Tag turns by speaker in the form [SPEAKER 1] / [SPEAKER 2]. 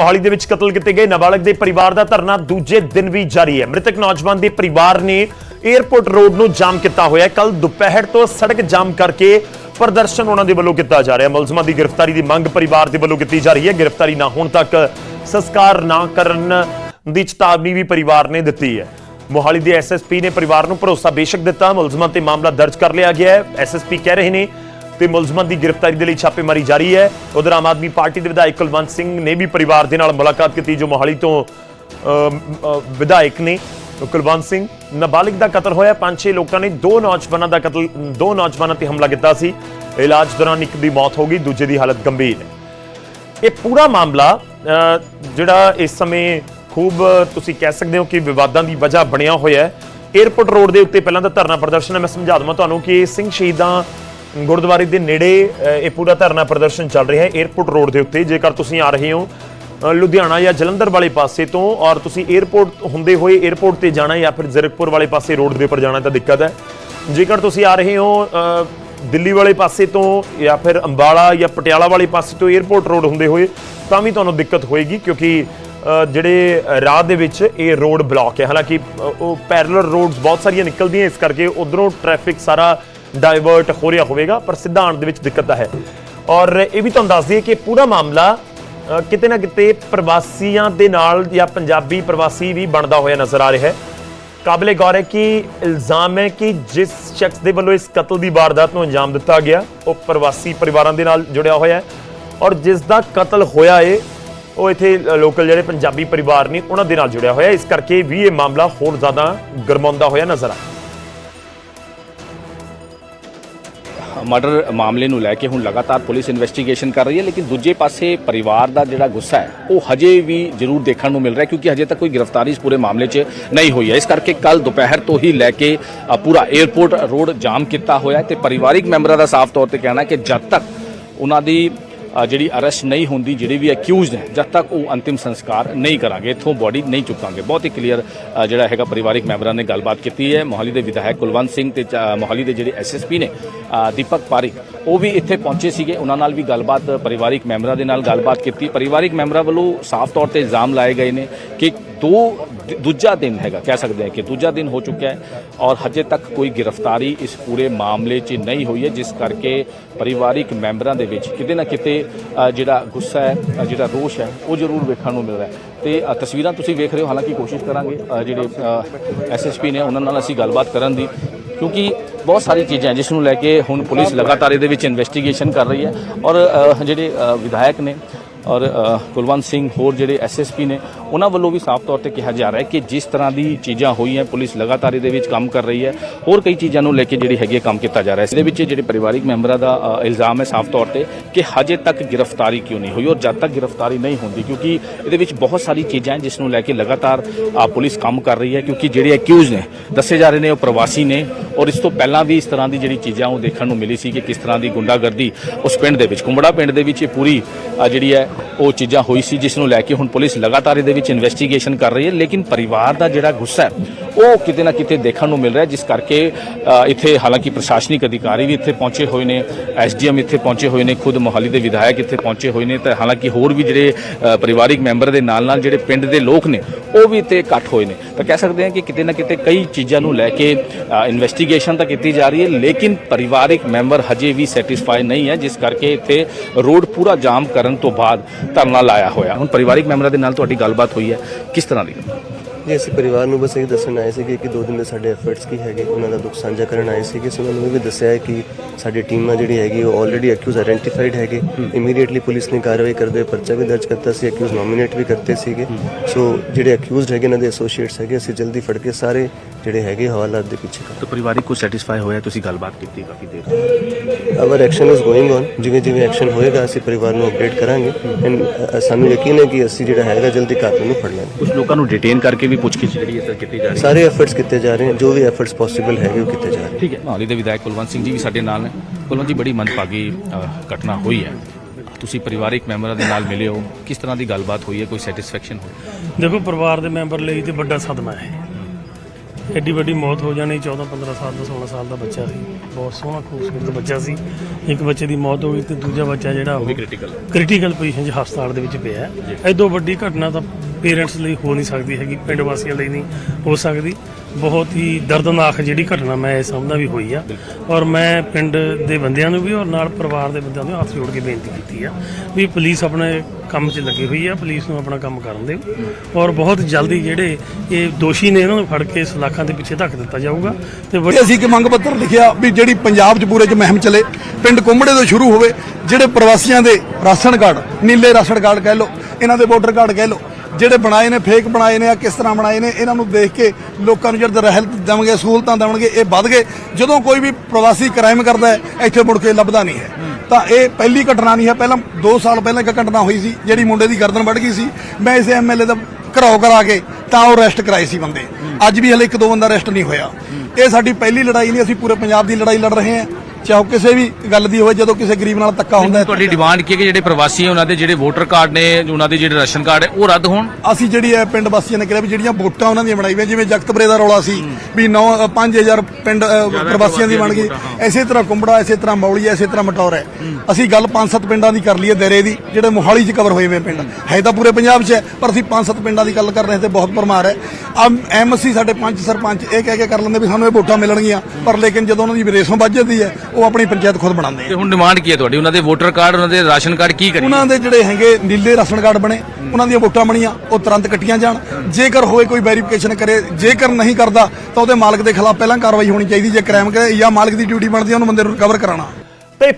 [SPEAKER 1] ਮੋਹਾਲੀ ਦੇ ਵਿੱਚ ਕਤਲ ਕੀਤੇ ਗਏ ਨਾਬਾਲਗ ਦੇ ਪਰਿਵਾਰ ਦਾ ਧਰਨਾ ਦੂਜੇ ਦਿਨ ਵੀ ਜਾਰੀ ਹੈ। ਮ੍ਰਿਤਕ ਨੌਜਵਾਨ ਦੇ ਪਰਿਵਾਰ ਨੇ 에ਅਰਪੋਰਟ ਰੋਡ ਨੂੰ ਜਾਮ ਕੀਤਾ ਹੋਇਆ ਹੈ। ਕੱਲ ਦੁਪਹਿਰ ਤੋਂ ਸੜਕ ਜਾਮ ਕਰਕੇ ਪ੍ਰਦਰਸ਼ਨ ਉਹਨਾਂ ਦੇ ਵੱਲੋਂ ਕੀਤਾ ਜਾ ਰਿਹਾ ਹੈ। ਮੁਲਜ਼ਮਾਂ ਦੀ ਗ੍ਰਿਫਤਾਰੀ ਦੀ ਮੰਗ ਪਰਿਵਾਰ ਦੇ ਵੱਲੋਂ ਕੀਤੀ ਜਾ ਰਹੀ ਹੈ। ਗ੍ਰਿਫਤਾਰੀ ਨਾ ਹੋਣ ਤੱਕ ਸੰਸਕਾਰ ਨਾ ਕਰਨ ਦੀ ਚੇਤਾਵਨੀ ਵੀ ਪਰਿਵਾਰ ਨੇ ਦਿੱਤੀ ਹੈ। ਮੋਹਾਲੀ ਦੇ ਐਸਐਸਪੀ ਨੇ ਪਰਿਵਾਰ ਨੂੰ ਭਰੋਸਾ ਬੇਸ਼ੱਕ ਦਿੱਤਾ। ਮੁਲਜ਼ਮਾਂ ਤੇ ਮਾਮਲਾ ਦਰਜ ਕਰ ਲਿਆ ਗਿਆ ਹੈ। ਐਸਐਸਪੀ ਕਹਿ ਰਹੇ ਨੇ ਤੇ ਮੁਲਜ਼ਮਾਂ ਦੀ ਗ੍ਰਿਫਤਾਰੀ ਦੇ ਲਈ ਛਾਪੇਮਾਰੀ ਜਾਰੀ ਹੈ। ਉਧਰ ਆਮ ਆਦਮੀ ਪਾਰਟੀ ਦੇ ਵਿਧਾਇਕ ਕੁਲਵੰਤ ਸਿੰਘ ਨੇ ਵੀ ਪਰਿਵਾਰ ਦੇ ਨਾਲ ਮੁਲਾਕਾਤ ਕੀਤੀ, ਜੋ ਮੋਹਾਲੀ ਤੋਂ ਵਿਧਾਇਕ ਨੇ। ਕੁਲਵੰਤ ਸਿੰਘ, ਨਾਬਾਲਿਗ ਦਾ ਕਤਲ ਹੋਇਆ। ਪੰਜ ਛੇ ਲੋਕਾਂ ਨੇ ਦੋ ਨੌਜਵਾਨਾਂ ਦਾ ਕਤਲ, ਦੋ ਨੌਜਵਾਨਾਂ ਤੇ ਹਮਲਾ ਕੀਤਾ ਸੀ। ਇਲਾਜ ਦੌਰਾਨ ਇੱਕ ਦੀ ਮੌਤ ਹੋ ਗਈ, ਦੂਜੇ ਦੀ ਹਾਲਤ ਗੰਭੀਰ ਹੈ। ਇਹ ਪੂਰਾ ਮਾਮਲਾ ਜਿਹੜਾ ਇਸ ਸਮੇਂ ਖੂਬ ਤੁਸੀਂ ਕਹਿ ਸਕਦੇ ਹੋ ਕਿ ਵਿਵਾਦਾਂ ਦੀ ਵਜ੍ਹਾ ਬਣਿਆ ਹੋਇਆ ਹੈ। 에ਅਰਪੋਰਟ ਰੋਡ ਦੇ ਉੱਤੇ ਪਹਿਲਾਂ ਤਾਂ ਧਰਨਾ ਪ੍ਰਦਰਸ਼ਨ ਹੈ। ਮੈਂ ਸਮਝਾ ਦਵਾਂ ਤੁਹਾਨੂੰ ਕਿ ਸਿੰਘ ਸ਼ਹੀਦਾਂ ਗੁਰਦੁਆਰੇ ਦੇ ਨੇੜੇ ਇਹ ਪੂਰਾ ਧਰਨਾ ਪ੍ਰਦਰਸ਼ਨ ਚੱਲ ਰਿਹਾ ਹੈ 에어ਪੋਰਟ ਰੋਡ ਦੇ ਉੱਤੇ। ਜੇਕਰ ਤੁਸੀਂ ਆ ਰਹੇ ਹੋ ਲੁਧਿਆਣਾ ਜਾਂ ਜਲੰਧਰ ਵਾਲੇ ਪਾਸੇ ਤੋਂ ਔਰ ਤੁਸੀਂ 에어ਪੋਰਟ ਹੁੰਦੇ ਹੋਏ 에어ਪੋਰਟ ਤੇ ਜਾਣਾ ਜਾਂ ਫਿਰ ਜ਼ਰਕਪੁਰ ਵਾਲੇ ਪਾਸੇ ਰੋਡ ਦੇ ਉੱਪਰ ਜਾਣਾ ਤਾਂ ਦਿੱਕਤ ਹੈ। ਜੇਕਰ ਤੁਸੀਂ ਆ ਰਹੇ ਹੋ ਦਿੱਲੀ ਵਾਲੇ ਪਾਸੇ ਤੋਂ ਜਾਂ ਫਿਰ ਅੰਬਾਲਾ ਜਾਂ ਪਟਿਆਲਾ ਵਾਲੇ ਪਾਸੇ ਤੋਂ 에어ਪੋਰਟ ਰੋਡ ਹੁੰਦੇ ਹੋਏ, ਤਾਂ ਵੀ ਤੁਹਾਨੂੰ ਦਿੱਕਤ ਹੋਏਗੀ ਕਿਉਂਕਿ ਜਿਹੜੇ ਰਾਹ ਦੇ ਵਿੱਚ ਇਹ ਰੋਡ ਬਲੌਕ ਹੈ। ਹਾਲਾਂਕਿ ਉਹ ਪੈਰਲਲ ਰੋਡਸ ਬਹੁਤ ਸਾਰੀਆਂ ਨਿਕਲਦੀਆਂ, ਇਸ ਕਰਕੇ ਉਧਰੋਂ ਟ੍ਰੈਫਿਕ ਸਾਰਾ ਡਾਇਵਰਟ ਹੋ ਰਿਹਾ ਹੋਵੇਗਾ, ਪਰ ਸਿੱਧਾ ਆਉਣ ਦੇ ਵਿੱਚ ਦਿੱਕਤ ਹੈ। ਔਰ ਇਹ ਵੀ ਤੁਹਾਨੂੰ ਦੱਸ ਦਈਏ ਕਿ ਪੂਰਾ ਮਾਮਲਾ ਕਿਤੇ ਨਾ ਕਿਤੇ ਪ੍ਰਵਾਸੀਆਂ ਦੇ ਨਾਲ ਜਾਂ ਪੰਜਾਬੀ ਪ੍ਰਵਾਸੀ ਵੀ ਬਣਦਾ ਹੋਇਆ ਨਜ਼ਰ ਆ ਰਿਹਾ ਹੈ। ਕਾਬਲੇ ਗੌਰ ਹੈ ਕਿ ਇਲਜ਼ਾਮ ਹੈ ਕਿ ਜਿਸ ਸ਼ਖਸ ਦੇ ਵੱਲੋਂ ਇਸ ਕਤਲ ਦੀ ਵਾਰਦਾਤ ਨੂੰ ਅੰਜਾਮ ਦਿੱਤਾ ਗਿਆ, ਉਹ ਪ੍ਰਵਾਸੀ ਪਰਿਵਾਰਾਂ ਦੇ ਨਾਲ ਜੁੜਿਆ ਹੋਇਆ ਹੈ। ਔਰ ਜਿਸ ਦਾ ਕਤਲ ਹੋਇਆ ਏ, ਉਹ ਇੱਥੇ ਲੋਕਲ ਜਿਹੜੇ ਪੰਜਾਬੀ ਪਰਿਵਾਰ ਨੇ, ਉਹਨਾਂ ਦੇ ਨਾਲ ਜੁੜਿਆ ਹੋਇਆ ਇਸ ਕਰਕੇ ਵੀ ਇਹ ਮਾਮਲਾ ਹੋਰ ਜ਼ਿਆਦਾ ਗਰਮਾਉਂਦਾ ਹੋਇਆ ਨਜ਼ਰ ਆ
[SPEAKER 2] ਮਰਡਰ ਮਾਮਲੇ ਨੂੰ ਲੈ ਕੇ ਹੁਣ ਲਗਾਤਾਰ ਪੁਲਿਸ ਇਨਵੈਸਟੀਗੇਸ਼ਨ ਕਰ ਰਹੀ ਹੈ, ਲੇਕਿਨ ਦੂਜੇ ਪਾਸੇ ਪਰਿਵਾਰ ਦਾ ਜਿਹੜਾ ਗੁੱਸਾ ਹੈ, ਉਹ ਹਜੇ ਵੀ ਜ਼ਰੂਰ ਦੇਖਣ ਨੂੰ ਮਿਲ ਰਿਹਾ ਕਿਉਂਕਿ ਹਜੇ ਤੱਕ ਕੋਈ ਗ੍ਰਿਫਤਾਰੀ ਇਸ ਪੂਰੇ ਮਾਮਲੇ 'ਚ ਨਹੀਂ ਹੋਈ ਹੈ। ਇਸ ਕਰਕੇ ਕੱਲ ਦੁਪਹਿਰ ਤੋਂ ਹੀ ਲੈ ਕੇ ਪੂਰਾ 에ਅਰਪੋਰਟ ਰੋਡ ਜਾਮ ਕੀਤਾ ਹੋਇਆ ਹੈ ਤੇ ਪਰਿਵਾਰਿਕ ਮੈਂਬਰਾਂ ਦਾ ਸਾਫ਼ ਤੌਰ ਤੇ ਕਹਿਣਾ ਹੈ ਕਿ ਜਦ ਤੱਕ ਉਹਨਾਂ ਦੀ ਜਿਹੜੀ ਅਰੈਸਟ ਨਹੀਂ ਹੁੰਦੀ, ਜਿਹੜੇ ਵੀ ਅਕਿਊਜ਼ਡ ਨੇ, ਜਦ ਤੱਕ ਉਹ ਅੰਤਿਮ ਸੰਸਕਾਰ ਨਹੀਂ ਕਰਾਂਗੇ, ਇੱਥੋਂ ਬੋਡੀ ਨਹੀਂ ਚੁੱਕਾਂਗੇ। ਬਹੁਤ ਹੀ ਕਲੀਅਰ ਜਿਹੜਾ ਹੈਗਾ ਪਰਿਵਾਰਿਕ ਮੈਂਬਰਾਂ ਨੇ ਗੱਲਬਾਤ ਕੀਤੀ ਹੈ। ਮੋਹਾਲੀ ਦੇ ਵਿਧਾਇਕ ਕੁਲਵੰਤ ਸਿੰਘ ਤੇ ਚ- ਮੋਹਾਲੀ ਦੇ ਜਿਹੜੇ ਐਸਐਸਪੀ ਨੇ ਦੀਪਕ ਪਾਰੀ ਉਹ ਵੀ ਇੱਥੇ ਪਹੁੰਚੇ ਸੀਗੇ। ਉਹਨਾਂ ਨਾਲ ਵੀ ਗੱਲਬਾਤ ਪਰਿਵਾਰਿਕ ਮੈਂਬਰਾਂ ਦੇ ਨਾਲ ਗੱਲਬਾਤ ਕੀਤੀ। ਪਰਿਵਾਰਿਕ ਮੈਂਬਰਾਂ ਵੱਲੋਂ ਸਾਫ਼ ਤੌਰ ਤੇ ਇਲਜ਼ਾਮ ਲਾਏ ਗਏ ਨੇ ਕਿ ਦੋ ਦੂਜਾ ਦਿਨ ਹੈਗਾ ਕਹਿ ਸਕਦੇ ਹਾਂ ਕਿ ਦੂਜਾ ਦਿਨ ਹੋ ਚੁੱਕਿਆ ਹੈ ਔਰ ਹਜੇ ਤੱਕ ਕੋਈ ਗ੍ਰਿਫਤਾਰੀ ਇਸ ਪੂਰੇ ਮਾਮਲੇ 'ਚ ਨਹੀਂ ਹੋਈ ਹੈ ਜਿਸ ਕਰਕੇ ਪਰਿਵਾਰਿਕ ਮੈਂਬਰਾਂ ਦੇ ਵਿੱਚ ਕਿਤੇ ਨਾ ਕਿਤੇ ਜਿਹੜਾ ਗੁੱਸਾ ਹੈ ਜਿਹੜਾ ਰੋਸ਼ ਹੈ ਉਹ ਜ਼ਰੂਰ ਵੇਖਣ ਨੂੰ ਮਿਲ ਰਿਹਾ ਹੈ। ਤੇ ਤਸਵੀਰਾਂ ਤੁਸੀਂ ਵੇਖ ਰਹੇ ਹੋ ਹਾਲਾਂਕਿ ਕੋਸ਼ਿਸ਼ ਕਰਾਂਗੇ ਅ, ਜਿਹੜੇ ਐਸਐਸਪੀ ਨੇ ਉਹਨਾਂ ਨਾਲ ਅਸੀਂ ਗੱਲਬਾਤ ਕਰਨ ਦੀ ਕਿਉਂਕਿ ਬਹੁਤ ਸਾਰੀ ਚੀਜ਼ਾਂ ਜਿਸ ਨੂੰ ਲੈ ਕੇ ਹੁਣ ਪੁਲਿਸ ਲਗਾਤਾਰ ਇਹਦੇ ਵਿੱਚ ਇਨਵੈਸਟੀਗੇਸ਼ਨ ਕਰ ਰਹੀ ਹੈ। ਔਰ ਜਿਹੜੇ ਵਿਧਾਇਕ ਨੇ ਔਰ ਕੁਲਵੰਤ ਸਿੰਘ ਹੋਰ ਜਿਹੜੇ ਐਸਐਸਪੀ ਨੇ ਉਹਨਾਂ ਵੱਲੋਂ ਵੀ ਸਾਫ਼ ਤੌਰ ਤੇ ਕਿਹਾ ਜਾ ਰਿਹਾ ਹੈ ਕਿ ਜਿਸ ਤਰ੍ਹਾਂ ਦੀ ਚੀਜ਼ਾਂ ਹੋਈਆਂ, ਪੁਲਿਸ ਲਗਾਤਾਰ ਇਹਦੇ ਵਿੱਚ ਕੰਮ ਕਰ ਰਹੀ ਹੈ। ਹੋਰ ਕਈ ਚੀਜ਼ਾਂ ਨੂੰ ਲੈ ਕੇ ਜਿਹੜੀ ਹੈਗੀ ਹੈ ਕੰਮ ਕੀਤਾ ਜਾ ਰਿਹਾ ਹੈ। ਇਹਦੇ ਵਿੱਚ ਜਿਹੜੇ ਪਰਿਵਾਰਿਕ ਮੈਂਬਰਾਂ ਦਾ ਇਲਜ਼ਾਮ ਹੈ ਸਾਫ਼ ਤੌਰ ਤੇ ਕਿ ਹਜੇ ਤੱਕ ਗ੍ਰਿਫਤਾਰੀ ਕਿਉਂ ਨਹੀਂ ਹੋਈ ਔਰ ਜਦ ਤੱਕ ਗ੍ਰਿਫਤਾਰੀ ਨਹੀਂ ਹੁੰਦੀ, ਕਿਉਂਕਿ ਇਹਦੇ ਵਿੱਚ ਬਹੁਤ ਸਾਰੀ ਚੀਜ਼ਾਂ ਜਿਸ ਨੂੰ ਲੈ ਕੇ ਲਗਾਤਾਰ ਪੁਲਿਸ ਕੰਮ ਕਰ ਰਹੀ ਹੈ, ਕਿਉਂਕਿ ਜਿਹੜੇ ਅਕਿਊਜ਼ ਨੇ, ਦੱਸੇ ਜਾ ਰਹੇ ਨੇ ਉਹ ਪ੍ਰਵਾਸੀ ਨੇ ਔਰ ਇਸ ਤੋਂ ਪਹਿਲਾਂ ਵੀ ਇਸ ਤਰ੍ਹਾਂ ਦੀ ਜਿਹੜੀ ਚੀਜ਼ਾਂ ਉਹ ਦੇਖਣ ਨੂੰ ਮਿਲੀ ਸੀ ਕਿ ਕਿਸ ਤਰ੍ਹਾਂ ਦੀ ਗੁੰਡਾਗਰਦੀ ਉਸ ਪਿੰਡ ਦੇ ਵਿੱਚ, ਕੁੰਬੜਾ ਪਿੰਡ ਦੇ ਵਿੱਚ ਇਹ ਪੂਰੀ ਜਿਹੜੀ ਹੈ ਉਹ ਚੀਜ਼ਾਂ ਹੋਈ ਸੀ, ਜਿਸ ਨੂੰ ਲੈ ਕੇ ਹੁਣ ਪੁਲਿਸ ਲਗਾਤਾਰ ਇਹਦੇ ਵਿੱਚ ਇਨਵੈਸਟੀਗੇਸ਼ਨ ਕਰ ਰਹੀ ਹੈ ਲੇਕਿਨ ਪਰਿਵਾਰ ਦਾ ਜਿਹੜਾ ਗੁੱਸਾ ਹੈ ਉਹ ਕਿਤੇ ਨਾ ਕਿਤੇ ਦੇਖਣ ਨੂੰ ਮਿਲ ਰਿਹਾ ਜਿਸ ਕਰਕੇ ਇੱਥੇ ਹਾਲਾਂਕਿ ਪ੍ਰਸ਼ਾਸਨਿਕ ਅਧਿਕਾਰੀ ਵੀ ਇੱਥੇ ਪਹੁੰਚੇ ਹੋਏ ਨੇ, ਐਸਡੀਐਮ ਇੱਥੇ ਪਹੁੰਚੇ ਹੋਏ ਨੇ, ਖੁਦ ਮੋਹਾਲੀ ਦੇ ਵਿਧਾਇਕ ਇੱਥੇ ਪਹੁੰਚੇ ਹੋਏ ਨੇ, ਤੇ ਹਾਲਾਂਕਿ ਹੋਰ ਵੀ ਜਿਹੜੇ ਪਰਿਵਾਰਿਕ ਮੈਂਬਰ ਦੇ ਨਾਲ ਨਾਲ ਜਿਹੜੇ ਪਿੰਡ ਦੇ ਲੋਕ ਨੇ, ਉਹ ਵੀ ਇੱਥੇ ਇਕੱਠ ਹੋਏ ਨੇ। ਤਾਂ ਕਹਿ ਸਕਦੇ ਹਾਂ ਕਿ ਕਿਤੇ ਨਾ ਕਿਤੇ ਕਈ ਚੀਜ਼ਾਂ ਨੂੰ ਲੈ ਕੇ ਇਨਵੈਸਟੀਗੇਸ਼ਨ ਤਾਂ ਕੀਤੀ ਜਾ ਰਹੀ ਹੈ, ਲੇਕਿਨ ਪਰਿਵਾਰਿਕ ਮੈਂਬਰ ਹਜੇ ਵੀ ਸੈਟੀਸਫਾਈ ਨਹੀਂ ਹੈ, ਜਿਸ ਕਰਕੇ ਇੱਥੇ ਰੋਡ ਪੂਰਾ ਜਾਮ ਕਰਨ ਤੋਂ ਬਾਅਦ ਧਰਨਾ ਲਾਇਆ ਹੋਇਆ। ਹੁਣ ਪਰਿਵਾਰਿਕ ਮੈਂਬਰਾਂ ਦੇ ਨਾਲ ਤੁਹਾਡੀ ਗੱਲਬਾਤ ਹੋਈ ਹੈ, ਕਿਸ ਤਰ੍ਹਾਂ ਦੀ?
[SPEAKER 3] ਜੀ ਅਸੀਂ ਪਰਿਵਾਰ ਨੂੰ ਬਸ ਇਹ ਦੱਸਣ ਆਏ ਸੀਗੇ ਕਿ ਦੋ ਦਿਨ ਦੇ ਸਾਡੇ ਐਫਰਟਸ ਕੀ ਹੈਗੇ ਉਹਨਾਂ ਦਾ ਦੁੱਖ ਸਾਂਝਾ ਕਰਨ ਆਏ ਸੀਗੇ। ਸੋ ਉਹਨਾਂ ਨੂੰ ਵੀ ਦੱਸਿਆ ਹੈ ਕਿ ਸਾਡੀ ਟੀਮਾਂ ਜਿਹੜੀ ਹੈਗੀ ਉਹ ਆਲਰੇਡੀ ਅਕਿਊਜ਼ ਆਇਡੈਂਟੀਫਾਈਡ ਹੈਗੇ। ਇਮੀਡੀਏਟਲੀ ਪੁਲਿਸ ਨੇ ਕਾਰਵਾਈ ਕਰਦੇ ਪਰਚਾ ਵੀ ਦਰਜ ਕਰਤਾ ਸੀ ਅਕਿਊਜ਼ ਨੋਮੀਨੇਟ ਵੀ ਕਰਤੇ ਸੀਗੇ। ਸੋ ਜਿਹੜੇ ਅਕਿਊਜ਼ਡ ਹੈਗੇ ਇਹਨਾਂ ਦੇ ਐਸੋਸੀਏਟਸ ਹੈਗੇ ਅਸੀਂ ਜਲਦੀ ਫੜ ਕੇ ਸਾਰੇ ਜਿਹੜੇ ਹੈਗੇ ਹਵਾਲਾਤ ਦੇ ਪਿੱਛੇ
[SPEAKER 2] ਤਾਂ ਪਰਿਵਾਰਿਕ ਕੋ ਸੈਟੀਸਫਾਈ ਹੋਇਆ ਤੁਸੀਂ ਗੱਲਬਾਤ ਕੀਤੀ ਕਾਫੀ ਦੇਰ
[SPEAKER 3] our action is going on ਜਿਵੇਂ ਜਿਵੇਂ ਐਕਸ਼ਨ ਹੋਏਗਾ ਅਸੀਂ ਪਰਿਵਾਰ ਨੂੰ ਅਪਡੇਟ ਕਰਾਂਗੇ। ਐਂਡ ਸਾਨੂੰ ਯਕੀਨ ਹੈ ਕਿ ਅਸੀਂ ਜਿਹੜਾ ਹੈਗਾ ਜਲਦੀ ਕਾਰਵਾਈ ਨੂੰ ਫੜ ਲਾਂਗੇ
[SPEAKER 2] ਕੁਝ ਲੋਕਾਂ ਨੂੰ ਡਿਟੇਨ ਕਰਕੇ ਵੀ ਪੁੱਛਗਿੱਛ ਜਿਹੜੀ ਹੈ ਸਰ ਕੀਤੀ ਜਾ ਰਹੀ ਹੈ।
[SPEAKER 3] ਸਾਰੇ ਐਫਰਟਸ ਕੀਤੇ ਜਾ ਰਹੇ ਹਨ ਜੋ ਵੀ ਐਫਰਟਸ ਪੋਸੀਬਲ ਹੈਗੇ ਉਹ ਕੀਤੇ ਜਾ ਰਹੇ ਹਨ
[SPEAKER 2] ਠੀਕ ਹੈ। ਮਹਾਲੀ ਦੇ ਵਿਧਾਇਕ ਕੁਲਵੰਤ ਸਿੰਘ ਜੀ ਵੀ ਸਾਡੇ ਨਾਲ ਨੇ। ਕੁਲਵੰਤ ਜੀ ਬੜੀ ਮੰਦਭਾਗੀ ਅ, ਘਟਨਾ ਹੋਈ ਹੈ। ਤੁਸੀਂ ਪਰਿਵਾਰਿਕ ਮੈਂਬਰਾਂ ਦੇ ਨਾਲ ਮਿਲੇ ਹੋ। ਕਿਸ ਤਰ੍ਹਾਂ ਦੀ ਗੱਲਬਾਤ ਹੋਈ ਹੈ? ਕੋਈ ਸੈਟੀਸਫੈਕਸ਼ਨ ਹੋਈ?
[SPEAKER 4] ਦੇਖੋ ਪਰਿਵਾਰ ਦੇ ਮੈਂਬਰ ਲਈ ਤੇ ਵੱਡਾ ਸਦਮਾ ਹੈ। ਐਡੀ ਵੱਡੀ ਮੌਤ ਹੋ ਜਾਣੀ 14 15 ਸਾਲ ਦਾ 16 ਸਾਲ ਦਾ ਬੱਚਾ ਸੀ। ਬਹੁਤ ਸੋਹਣਾ ਖੂਬਸੂਰਤ ਬੱਚਾ ਸੀ। ਇੱਕ ਬੱਚੇ ਦੀ ਮੌਤ ਹੋ ਗਈ ਤੇ ਦੂਜਾ ਬੱਚਾ ਜਿਹੜਾ ਉਹ
[SPEAKER 2] ਕ੍ਰਿਟੀਕਲ
[SPEAKER 4] ਕ੍ਰਿਟੀਕਲ ਪੋਜੀਸ਼ਨ 'ਚ ਹਸਪਤਾਲ ਦੇ ਵਿੱਚ ਪਿਆ ਹੈ। ਐਦੋਂ ਵੱਡੀ ਘਟਨਾ ਤਾਂ ਪੇਰੈਂਟਸ ਲਈ ਹੋ ਨਹੀਂ ਸਕਦੀ ਹੈਗੀ ਪਿੰਡ ਵਾਸੀਆਂ ਲਈ ਨਹੀਂ ਹੋ ਸਕਦੀ। ਬਹੁਤ ਹੀ ਦਰਦਨਾਕ ਜਿਹੜੀ ਘਟਨਾ ਮੈਂ ਇਹ ਸਮਝਦਾ ਵੀ ਹੋਈ ਆ। ਔਰ ਮੈਂ ਪਿੰਡ ਦੇ ਬੰਦਿਆਂ ਨੂੰ ਵੀ ਔਰ ਨਾਲ ਪਰਿਵਾਰ ਦੇ ਬੰਦਿਆਂ ਨੂੰ ਹੱਥ ਜੋੜ ਕੇ ਬੇਨਤੀ ਕੀਤੀ ਆ ਵੀ ਪੁਲਿਸ ਆਪਣੇ ਕੰਮ 'ਚ ਲੱਗੀ ਹੋਈ ਆ, ਪੁਲਿਸ ਨੂੰ ਆਪਣਾ ਕੰਮ ਕਰਨ ਦਿਓ। ਔਰ ਬਹੁਤ ਜਲਦੀ ਜਿਹੜੇ ਇਹ ਦੋਸ਼ੀ ਨੇ, ਇਹਨਾਂ ਨੂੰ ਫੜ ਕੇ ਸਲਾਖਾਂ ਦੇ ਪਿੱਛੇ ਧੱਕ ਦਿੱਤਾ ਜਾਊਗਾ ਤੇ ਵੱਡੀ
[SPEAKER 5] ਤੇ ਅਸੀਂ ਇੱਕ ਮੰਗ ਪੱਤਰ ਲਿਖਿਆ ਵੀ ਜਿਹੜੀ ਪੰਜਾਬ 'ਚ ਪੂਰੇ 'ਚ ਮਹਿਮ ਚਲੇ, ਪਿੰਡ ਕੁੰਬੜੇ ਤੋਂ ਸ਼ੁਰੂ ਹੋਵੇ, ਜਿਹੜੇ ਪ੍ਰਵਾਸੀਆਂ ਦੇ ਰਾਸ਼ਨ ਕਾਰਡ, ਨੀਲੇ ਰਾਸ਼ਨ ਕਾਰਡ ਕਹਿ ਲਓ, ਇਹਨਾਂ ਦੇ ਵੋਟਰ ਕਾਰਡ ਕਹਿ ਲਓ, ਜਿਹੜੇ ਬਣਾਏ ਨੇ, ਫੇਕ ਬਣਾਏ ਨੇ ਆ ਕਿਸ ਤਰ੍ਹਾਂ ਬਣਾਏ ਨੇ, ਇਹਨਾਂ ਨੂੰ ਦੇਖ ਕੇ ਲੋਕਾਂ ਨੂੰ ਜਿਹੜਾ ਰਹਿਲ ਦੇਵਾਂਗੇ ਸਹੂਲਤਾਂ ਦੇਵਾਂਗੇ ਇਹ ਵੱਧ ਗਏ। ਜਦੋਂ ਕੋਈ ਵੀ ਪ੍ਰਵਾਸੀ ਕ੍ਰਾਈਮ ਕਰਦਾ ਹੈ, ਇੱਥੇ ਮੁੜ ਕੇ ਲੱਭਦਾ ਨਹੀਂ ਹੈ। ਤਾਂ ਇਹ ਪਹਿਲੀ ਘਟਨਾ ਨਹੀਂ ਹੈ। ਪਹਿਲਾਂ 2 ਸਾਲ ਪਹਿਲਾਂ ਇੱਕ ਘਟਨਾ ਹੋਈ ਸੀ, ਜਿਹੜੀ ਮੁੰਡੇ ਦੀ ਗਰਦਨ ਵੱਢ ਗਈ ਸੀ। ਮੈਂ ਇਸੇ ਐਮਐਲਏ ਦਾ ਘਰਾਓ ਕਰਾ ਕੇ ਤਾਂ ਉਹ ਅਰੈਸਟ ਕਰਾਏ ਸੀ ਬੰਦੇ। ਅੱਜ ਵੀ ਹਲੇ ਇੱਕ ਦੋ ਬੰਦਾ ਅਰੈਸਟ ਨਹੀਂ ਹੋਇਆ। ਇਹ ਸਾਡੀ ਪਹਿਲੀ ਲੜਾਈ ਨਹੀਂ, ਅਸੀਂ ਪੂਰੇ ਪੰਜਾਬ ਦੀ ਲੜਾਈ ਲੜ ਰਹੇ ਹਾਂ। ਚਾਹੇ ਕਿਸੇ ਵੀ ਗੱਲ ਦੀ ਹੋਵੇ ਜਦੋਂ ਕਿਸੇ ਗਰੀਬ ਨਾਲ ਧੱਕਾ ਹੁੰਦਾ ਹੈ
[SPEAKER 2] ਤੁਹਾਡੀ ਡਿਮਾਂਡ ਕੀ ਹੈ ਕਿ ਜਿਹੜੇ ਪ੍ਰਵਾਸੀ ਹੈ ਉਹਨਾਂ ਦੇ ਜਿਹੜੇ ਵੋਟਰ ਕਾਰਡ ਨੇ ਉਹਨਾਂ ਦੇ ਜਿਹੜੇ ਰਾਸ਼ਨ ਕਾਰਡ ਹੈ ਉਹ ਰੱਦ ਹੋਣ?
[SPEAKER 5] ਅਸੀਂ ਜਿਹੜੀ ਹੈ ਪਿੰਡ ਵਾਸੀਆਂ ਨੇ ਕਿਹਾ ਵੀ ਜਿਹੜੀਆਂ ਵੋਟਾਂ ਉਹਨਾਂ ਦੀਆਂ ਬਣਾਈਆਂ ਜਿਵੇਂ ਜਗਤਪੁਰੇ ਦਾ ਰੌਲਾ ਸੀ ਵੀ 9 5000 ਪਿੰਡ ਪ੍ਰਵਾਸੀਆਂ ਦੀ ਬਣ ਗਈ। ਐਸੇ ਤਰ੍ਹਾਂ ਕੁੰਬੜਾ ਐਸੇ ਤਰ੍ਹਾਂ ਮੌਲੀ ਐਸੇ ਤਰ੍ਹਾਂ ਮਟੌਰ ਹੈ। ਅਸੀਂ ਗੱਲ ਪੰਜ ਸੱਤ ਪਿੰਡਾਂ ਦੀ ਕਰ ਲਈਏ ਦਰੇ ਦੀ ਜਿਹੜੇ ਮੋਹਾਲੀ 'ਚ ਕਵਰ ਹੋਏ ਹੋਏ ਪਿੰਡ। ਹੈ ਤਾਂ ਪੂਰੇ ਪੰਜਾਬ 'ਚ ਹੈ ਪਰ ਅਸੀਂ ਪੰਜ ਸੱਤ ਪਿੰਡਾਂ ਦੀ ਗੱਲ ਕਰ ਰਹੇ ਤੇ ਬਹੁਤ ਪਰਮਾਰ ਹੈ। ਐਮਸੀ ਸਾਡੇ ਪੰਜ ਸਰਪੰਚ ਇਹ ਕਹਿ ਕੇ ਕਰ ਲੈਂਦੇ ਵੀ ਸਾਨੂੰ ਇਹ ਵੋਟਾਂ ਮਿਲਣਗੀਆਂ ਪਰ ਲੇਕਿਨ ਜਦੋਂ ਉਹਨਾਂ ਦੀ ਰੇਸੋਂ ਵੱਜ ਜਾਂਦੀ ਹੈ ਉਹ ਆਪਣੀ ਪੰਚਾਇਤ ਖੁਦ ਬਣਾਉਂਦੇ ਆ।
[SPEAKER 2] ਤੇ ਹੁਣ ਡਿਮਾਂਡ ਕੀ ਹੈ ਤੁਹਾਡੀ? ਉਹਨਾਂ ਦੇ ਵੋਟਰ ਕਾਰਡ ਉਹਨਾਂ ਦੇ ਰਾਸ਼ਨ ਕਾਰਡ ਕੀ ਕਰੀਏ?
[SPEAKER 5] ਉਹਨਾਂ ਦੇ ਜਿਹੜੇ ਹੈਗੇ ਨੀਲੇ ਰਾਸ਼ਨ ਕਾਰਡ ਬਣੇ ਉਹਨਾਂ ਦੀਆਂ ਵੋਟਾਂ ਬਣੀਆਂ ਉਹ ਤੁਰੰਤ ਕੱਟੀਆਂ ਜਾਣ। ਜੇਕਰ ਹੋਏ ਕੋਈ ਵੈਰੀਫਿਕੇਸ਼ਨ ਕਰੇ ਜੇਕਰ ਨਹੀਂ ਕਰਦਾ ਤਾਂ ਉਹਦੇ ਮਾਲਕ ਦੇ ਖਿਲਾਫ ਪਹਿਲਾਂ ਕਾਰਵਾਈ ਹੋਣੀ ਚਾਹੀਦੀ। ਜੇ ਕ੍ਰਾਈਮ ਕਰੇ ਜਾਂ ਮਾਲਕ ਦੀ ਡਿਊਟੀ ਬਣਦੀ ਹੈ ਉਹਨੂੰ ਬੰਦੇ ਨੂੰ ਰਿਕਵਰ ਕਰਾਉਣਾ।
[SPEAKER 1] ਤੇ